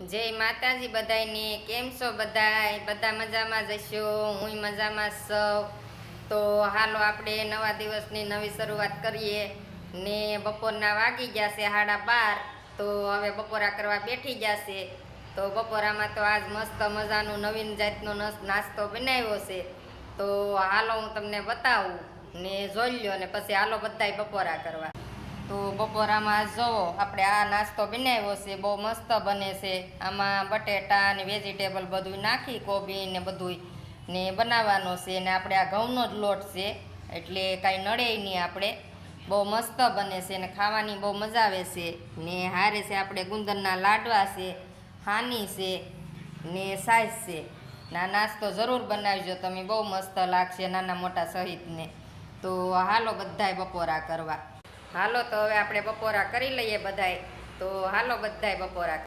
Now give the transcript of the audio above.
જય માતાજી બધાયને, કેમ છો બધાય? બધા મજામાં જશો હું મજામાં સૌ તો હાલો આપણે નવા દિવસની નવી શરૂઆત કરીએ. ને બપોરના વાગી ગયા છે સાડા બાર. તો હવે બપોરા કરવા બેઠી ગયા છે. તો બપોરામાં તો આજ મસ્ત મજાનું નવીન જાતનો નસ- નાસ્તો બનાવ્યો છે. તો હાલો હું તમને બતાવું ને જોઈ લ્યો ને પછી હાલો બધાય બપોરા કરવા. તો બપોરામાં જોવો. આપણે આ નાસ્તો બનાવ્યો છે, બહુ મસ્ત બને છે. આમાં બટેટા ને વેજીટેબલ બધું નાખી, કોબી ને બધું ને બનાવવાનો છે. ને આપણે આ ઘઉંનો જ લોટ છે, એટલે કાંઈ નડે નહીં આપણે. બહુ મસ્ત બને છે ને ખાવાની બહુ મજા આવે છે. ને હારે છે આપણે ગુંદરના લાડવા છે, હાની છે ને સાઈઝ છે. ના નાસ્તો જરૂર બનાવજો, તમે બહુ મસ્ત લાગશે નાના મોટા સહિતને. તો હાલો બધાય બપોરા કરવા. હાલો તો હવે આપણે બપોરા કરી લઈએ બધાય. તો હાલો બધાય બપોરા.